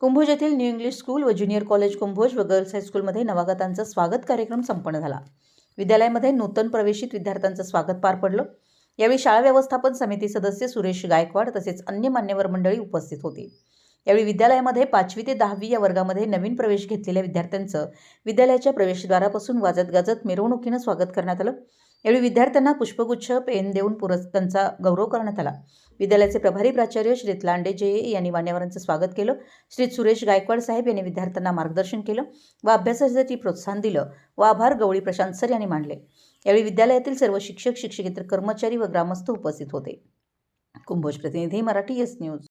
कुंभोज येथील new English school व junior college Kumbhoj व गर्ल्स हायस्कूलमध्ये नवागतांचा स्वागत कार्यक्रम संपन्न झाला. विद्यालयामध्ये नूतन प्रवेशित विद्यार्थ्यांचं स्वागत पार पडलं. यावेळी शाळा व्यवस्थापन समिती सदस्य सुरेश गायकवाड तसेच अन्य मान्यवर मंडळी उपस्थित होती. यावेळी विद्यालयामध्ये पाचवी ते दहावी या वर्गामध्ये नवीन प्रवेश घेतलेल्या विद्यार्थ्यांचं विद्यालयाच्या प्रवेशद्वारापासून वाजत गाजत मिरवणुकीनं स्वागत करण्यात आलं. यावेळी विद्यार्थ्यांना पुष्पगुच्छ पेन देऊन पुरस् त्यांचा गौरव करण्यात आला. विद्यालयाचे प्रभारी प्राचार्य श्री लांडे जे यांनी मान्यवरांचं स्वागत केलं. श्री सुरेश गायकवाड साहेब यांनी विद्यार्थ्यांना मार्गदर्शन केलं व अभ्यासासाठी प्रोत्साहन दिलं व आभार गवळी प्रशांत सर यांनी मांडले यावेळी विद्यालयातील सर्व शिक्षक शिक्षकेतर कर्मचारी व ग्रामस्थ उपस्थित होते. कुंभोज प्रतिनिधी मराठी एस न्यूज.